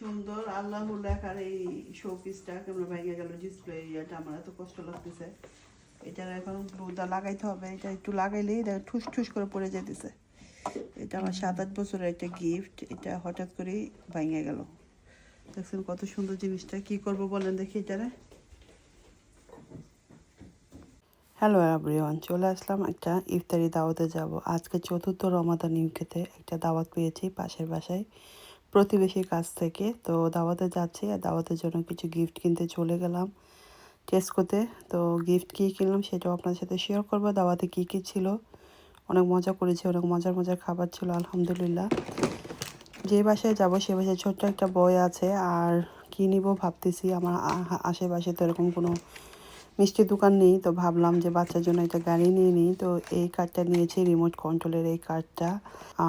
সুন্দর আল্লাহ লেখার এই শোপিসটা কেমন ভেঙে গেল ডিসপ্লে এরিয়াটা আমার এত কষ্ট লাগতেছে। এটার এখন গ্লুটা লাগাইতে হবে, এটা একটু লাগাইলেই এটা ঠুস ঠুস করে পড়ে যেতেছে এটা আমার সাত আট বছরের একটা গিফট এটা হঠাৎ করেই ভেঙে গেল। দেখছেন কত সুন্দর জিনিসটা, কি করব বলেন দেখি এটারে। হ্যালো এভরিওয়ান চলে আসলাম একটা ইফতারি দাওয়াতে যাব। আজকে চতুর্থ রমাদান ইউকেতে একটা দাওয়াত পেয়েছি পাশের বাসায়। প্রতিবেশীর কাছ থেকে। তো দাওয়াতে যাচ্ছি আর দাওয়াতের জন্য কিছু গিফট কিনতে চলে গেলাম টেস্ট করতে তো গিফট কী কিনলাম সেটাও আপনাদের সাথে শেয়ার করব। দাওয়াতে কী কী ছিল? অনেক মজা করেছি, অনেক মজার মজার খাবার ছিল, আলহামদুলিল্লাহ। যে বাসায় যাব সে বাসায় ছোট্ট একটা বই আছে, আর কী নিব ভাবতেছি। আমার আশেপাশে তো এরকম কোনো মিষ্টির দোকান নেই, তো ভাবলাম যে বাচ্চার জন্য একটা গাড়ি নিয়ে নিই। তো এই কার্ডটা নিয়েছি রিমোট কন্ট্রোলের এই কার্ডটা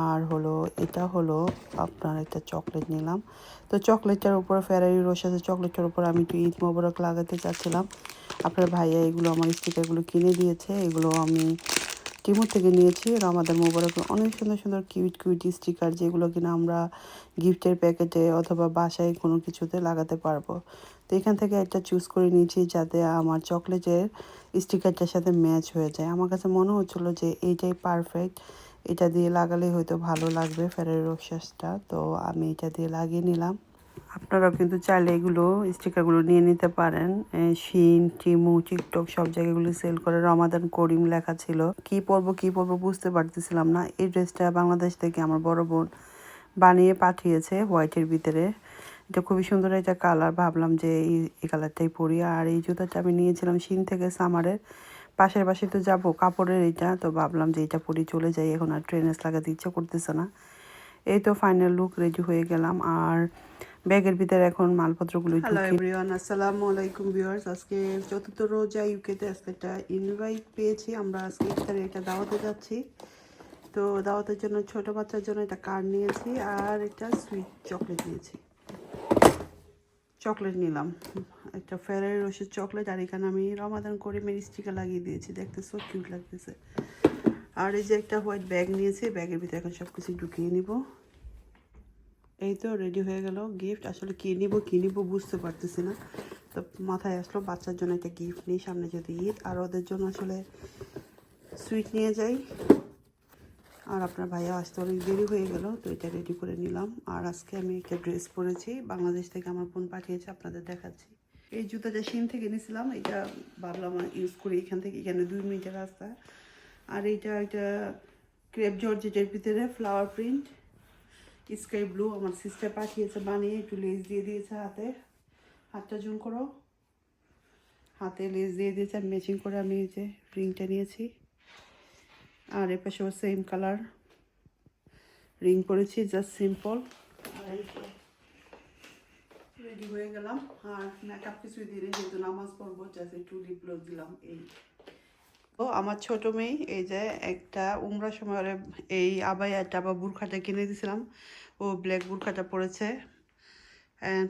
আর হলো, এটা হলো আপনার একটা চকলেট নিলাম। তো চকলেটটার উপর ফেরারি রোশ আছে চকলেটটার উপর আমি একটু ঈদ মোবারক লাগাতে চাচ্ছিলাম। আপনার ভাইয়া এগুলো, আমার স্টিকারগুলো কিনে দিয়েছে। এগুলো আমি টিমুর থেকে নিয়েছি। রমাদান মোবারক অনেক সুন্দর সুন্দর কিউট কিউট স্টিকার যেগুলো কিনা আমরা গিফটের প্যাকেটে অথবা বাসায় কোনো কিছুতে লাগাতে পারব। তো এখান থেকে একটা চুজ করে নিয়েছি যাতে আমার চকলেটের স্টিকারটার সাথে ম্যাচ হয়ে যায়। আমার কাছে মনে হচ্ছিল যে এইটাই পারফেক্ট। এটা দিয়ে লাগালে হয়তো ভালো লাগবে ফেরারি রোসাসটা তো আমি এটা দিয়ে লাগিয়ে নিলাম। আপনারাও কিন্তু চাইলে এগুলো স্টিকারগুলো নিয়ে নিতে পারেন। শিন, টিমু, টিকটক সব জায়গাগুলো সেল করে রমাদান করিম লেখা ছিল। কি পরবো কি পরবো বুঝতে পারতেছিলাম না। এই ড্রেসটা বাংলাদেশ থেকে আমার বড় বোন বানিয়ে পাঠিয়েছে হোয়াইটের ভিতরে। এটা খুবই সুন্দর একটা কালার ভাবলাম যে এই এই কালারটাই পরি। আর এই জুতাটা আমি নিয়েছিলাম শিন থেকে সামারের। পাশের পাশে তো যাব, কাপড়ের এটা। তো ভাবলাম যে এটা পরি, চলে যাই। এখন আর ট্রেনেস লাগাতে ইচ্ছা করতেছে না। এই তো ফাইনাল লুক রেডি হয়ে গেলাম। আর ব্যাগের ভিতরে এখন মালপত্রগুলো হ্যালো এভরিওয়ান আসসালামু আলাইকুম ভিউয়ার্স আজকে চতুর্থ রোজা ইউকেতে আজকে একটা ইনভাইট পেয়েছি। আমরা আজকে ইফতারে এটা দাওয়াতে যাচ্ছি। তো দাওয়াতের জন্য ছোট বাচ্চার জন্য একটা কার্ড নিয়েছি আর একটা সুইট চকলেট নিয়েছি। চকলেট নিলাম। একটা ফেরারি রসের চকলেট আর এখানে আমি রমাদান করে মেরি স্টিকার লাগিয়ে দিয়েছি। দেখতে সো কিউট লাগতেছে। আর এই যে একটা হোয়াইট ব্যাগ নিয়েছি ব্যাগের ভিতরে এখন সব কিছু ঢুকিয়ে নিব। এই তো রেডি হয়ে গেল গিফট আসলে কী নিব কী নিব বুঝতে পারতেছি না। তো মাথায় আসলো বাচ্চার জন্য একটা গিফট নিই, সামনে যদি ঈদ। আর ওদের জন্য আসলে সুইট নিয়ে যাই। আর আপনার ভাইয়া আসতে অনেক দেরি হয়ে গেল, তো এটা রেডি করে নিলাম। আর আজকে আমি একটা ড্রেস পরেছি, বাংলাদেশ থেকে আমার বোন পাঠিয়েছে, আপনাদের দেখাচ্ছি। এই জুতাটা শিন থেকে নিয়েছিলাম এটা ভাবলাম ইউজ করি এখান থেকে, এখানে দুই মিনিটের রাস্তা। আর এইটা একটা ক্রেপ জর্জেটের ভিতরে ফ্লাওয়ার প্রিন্ট স্কাই ব্লু আমার সিস্টার পাঠিয়েছে, বানিয়ে একটু লেস দিয়ে দিয়েছে হাতে। হাতটা জুম করো। হাতে লেস দিয়ে দিয়েছে আমি ম্যাচিং করে আমি এই যে রিংটা নিয়েছি। আর এ পাশেও সেম কালার রিং করেছি জাস্ট সিম্পল রেডি হয়ে গেলাম। আর মেকআপ কিছুই দিয়ে যেহেতু নামাজ পড়ব জাস্ট একটু লিপ দিলাম, এই। ও আমার ছোট মেয়ে এই যে একটা উমরা সময় এই আবাইয়াটা বা বুরখাটা কিনে দিয়েছিলাম ও ব্ল্যাক বুরখাটা পরেছে।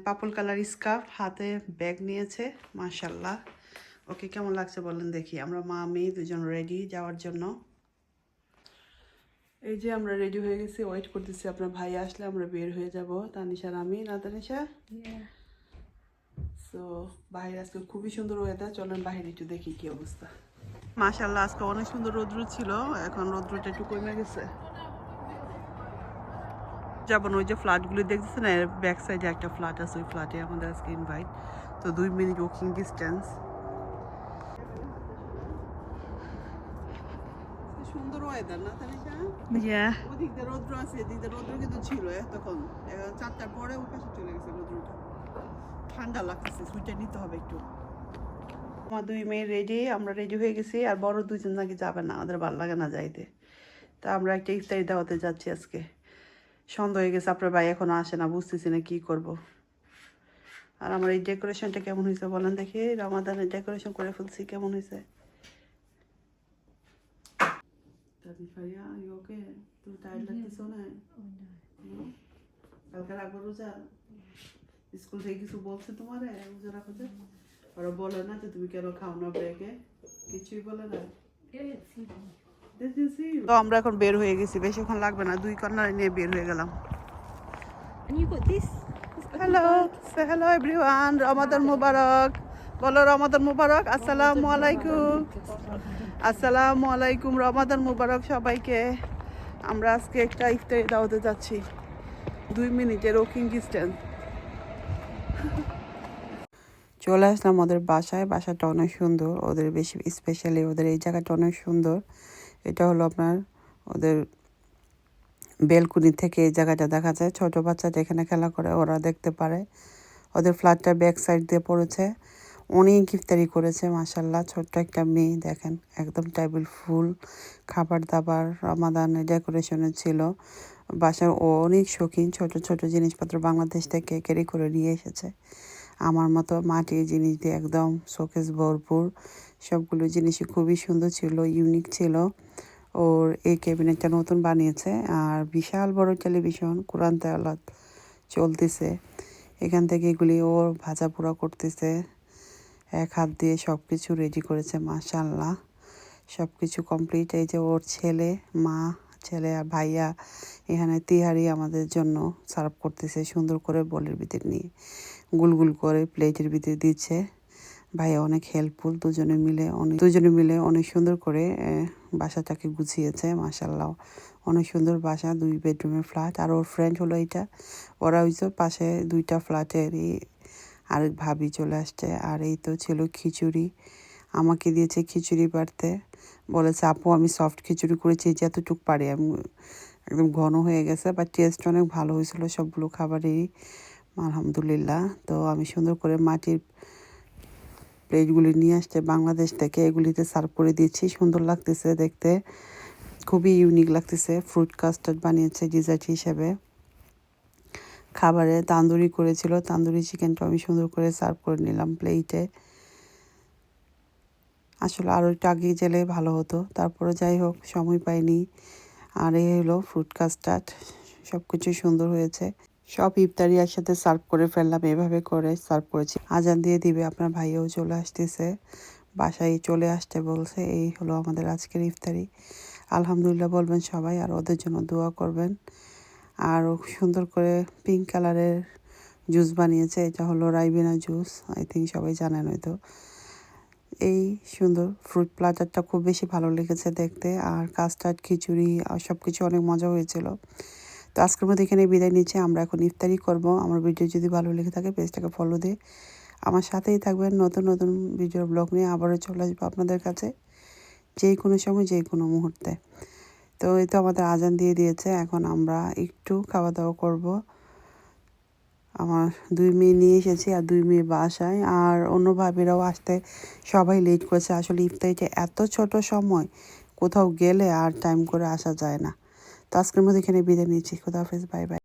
পাপল কালার স্কার্ফ হাতে ব্যাগ নিয়েছে মাশাল্লাহ ওকে কেমন লাগছে বলেন দেখি। আমরা মা মেয়ে দুজন রেডি যাওয়ার জন্য। এই যে আমরা রেডি হয়ে গেছি ওয়েট করতেছি আপনার ভাই আসলে আমরা বের হয়ে যাব। তানিশার আমি না তানিশা? সো বাইরে আজকে খুবই সুন্দর ওয়েদার চলেন বাইরে একটু দেখি কি অবস্থা। মাশাল্লাহ আজকে অনেক সুন্দর রৌদ্র ছিল এখন রৌদ্রটা একটু কমে গেছে। যেমন ওই যে ফ্ল্যাটগুলি দেখতেছেন এর ব্যাক সাইডে একটা ফ্ল্যাট আছে ওই ফ্ল্যাটে আমাদের আজকে ইনভাইট তো দুই মিনিট ওয়াকিং ডিস্টেন্স সুন্দর ওয়েদার না দিয়ে রৌদ্র আছে রৌদ্র কিন্তু ছিল চারটার পরে ওই পাশে চলে গেছে রৌদ্রটা। ঠান্ডা লাগতেছে সুইটার নিতে হবে একটু। আমার দুই মেয়ে রেডি আমরা রেডি হয়ে গেছি আর বড় দুইজন নাকি যাবে না আমাদের ভালো লাগে না যাইতে। তা আমরা একটা ইফতারি দাওয়াতে যাচ্ছি আজকে। সন্ধ্যা হয়ে গেছে আপনার ভাই এখনও আসে না বুঝতেছি না কি করব। আর আমার এই ডেকোরেশনটা কেমন হয়েছে বলেন দেখি রমাদানের ডেকোরেশন করে ফেলছি কেমন হয়েছে? কালকে রাখব রোজা? স্কুল থেকে কিছু বলছে তোমার রোজা রাখো ওরা বলে না যে তুমি কেন খাও না ব্রেকে কিছুই বলে না। তো আমরা এখন বের হয়ে গেছি বেশিক্ষণ লাগবে না দুই কর্নারে নিয়ে বের হয়ে গেলাম। And you got this? Hello hello everyone Ramadan মুবারক বলো রমাদান মুবারক আসসালামু আলাইকুম আসসালামু আলাইকুম রমাদান মুবারক সবাইকে। আমরা আজকে একটা ইফতারি দাওয়াতে যাচ্ছি। দুই মিনিটের ওকিং ডিস্টেন্স চলে আসলাম ওদের বাসায়। বাসাটা অনেক সুন্দর। ওদের বেশি স্পেশালি ওদের এই জায়গাটা অনেক সুন্দর। এটা হলো আপনার ওদের বেলকুনি থেকে এই জায়গাটা দেখা যায়। ছোট বাচ্চাটা এখানে খেলা করে ওরা দেখতে পারে। ওদের ফ্ল্যাটটা ব্যাক সাইড দিয়ে পড়েছে। অনেক ইফতারি করেছে মাসাল্লাহ ছোট্ট একটা মেয়ে, দেখেন, একদম টেবিল ফুল, খাবার দাবার রমাদানের ডেকোরেশনের ছিল। বাসার অনেক শৌখিন, ছোট ছোট জিনিসপত্র বাংলাদেশ থেকে ক্যারি করে নিয়ে এসেছে। আমার মতো মাটির জিনিস দিয়ে একদম শোকেস ভরপুর। সবগুলো জিনিসই খুবই সুন্দর ছিল ইউনিক ছিল। ওর এই ক্যাবিনেটটা নতুন বানিয়েছে আর বিশাল বড় টেলিভিশন কোরআন তেলাত চলতেছে। এখান থেকে এগুলি ওর ভাজা পোড়া করতেছে। এক হাত দিয়ে সব কিছু রেডি করেছে মাশাল্লাহ সব কিছু কমপ্লিট এই যে ওর ছেলে, মা, ছেলে আর ভাইয়া এখানে তিহারি আমাদের জন্য সার্ভ করতেছে সুন্দর করে বলের ভিতর নিয়ে। গুলগুল করে প্লেটের ভিতরে দিচ্ছে। ভাইয়া অনেক হেল্পফুল দুজনে মিলে অনেক, দুজনে মিলে অনেক সুন্দর করে বাসাটাকে গুছিয়েছে মাসাল্লাহ অনেক সুন্দর বাসা, দুই বেডরুমের ফ্ল্যাট আর ওর ফ্রেন্ড হলো এটা। ওরা হইতো পাশে দুইটা ফ্ল্যাটেরই আরেক ভাবি চলে আসছে। আর এই তো ছিল খিচুড়ি। আমাকে দিয়েছে খিচুড়ি বাড়তে। বলেছে, আপু, আমি সফট খিচুড়ি করেছি। যতটুক পারি। আমি একদম ঘন হয়ে গেছে বাট টেস্ট অনেক ভালো হয়েছিল সবগুলো খাবারেরই। আলহামদুলিল্লাহ। তো আমি সুন্দর করে মাটির প্লেটগুলি নিয়ে আসছে বাংলাদেশ থেকে এগুলিতে সার্ভ করে দিয়েছি সুন্দর লাগতেছে দেখতে। খুবই ইউনিক লাগতেছে। ফ্রুট কাস্টার্ড বানিয়েছে ডিজার্ট হিসেবে। খাবারে তান্দুরি করেছিল। তান্দুরি চিকেনটা আমি সুন্দর করে সার্ভ করে নিলাম প্লেটে। আসলে আরও একটু আগে গেলে ভালো হতো। তারপরে যাই হোক, সময় পাইনি। আর এই হলো ফ্রুট কাস্টার্ড। সব কিছু সুন্দর হয়েছে। সব ইফতারি একসাথে সার্ভ করে ফেললাম, এভাবে করে সার্ভ করেছি। আজান দিয়ে দিবে, আপনার ভাইও চলে আসতেছে, বাসায় চলে আসতে বলছে, এই হলো আমাদের আজকের ইফতারি। আলহামদুলিল্লাহ বলবেন সবাই, আর ওদের জন্য দোয়া করবেন। আর সুন্দর করে পিঙ্ক কালারের জুস বানিয়েছে, এটা হলো রাইবেনা জুস আই থিঙ্ক সবাই জানেন হয়তো। এই সুন্দর ফ্রুট প্লাটারটা খুব বেশি ভালো লেগেছে দেখতে, আর কাস্টার্ড খিচুড়ি, আর সব কিছু অনেক মজা হয়েছিল। তো আজকের মধ্যে এখানে বিদায় নিচ্ছে। আমরা এখন ইফতারি করব। আমার ভিডিও যদি ভালো লেগে থাকে, পেজটাকে ফলো দিয়ে আমার সাথেই থাকবেন। নতুন নতুন ভিডিও ব্লগ নিয়ে আবারও চলে আসব আপনাদের কাছে যে কোনো সময় যে কোনো মুহূর্তে। তো এই তো আমাদের আজান দিয়ে দিয়েছে। এখন আমরা একটু খাওয়া দাওয়া করব। আমার দুই মেয়ে নিয়ে এসেছি আর দুই মেয়ে বাসায়। আর অন্য ভাবিরাও আসতে সবাই লেট করেছে। আসলে ইফতারিটা এত ছোট সময়, কোথাও গেলে আর টাইম করে আসা যায় না। তো আজকের মধ্যে এখানে বিদায় নিচ্ছি। খুদাহাফেজ বাই বাই।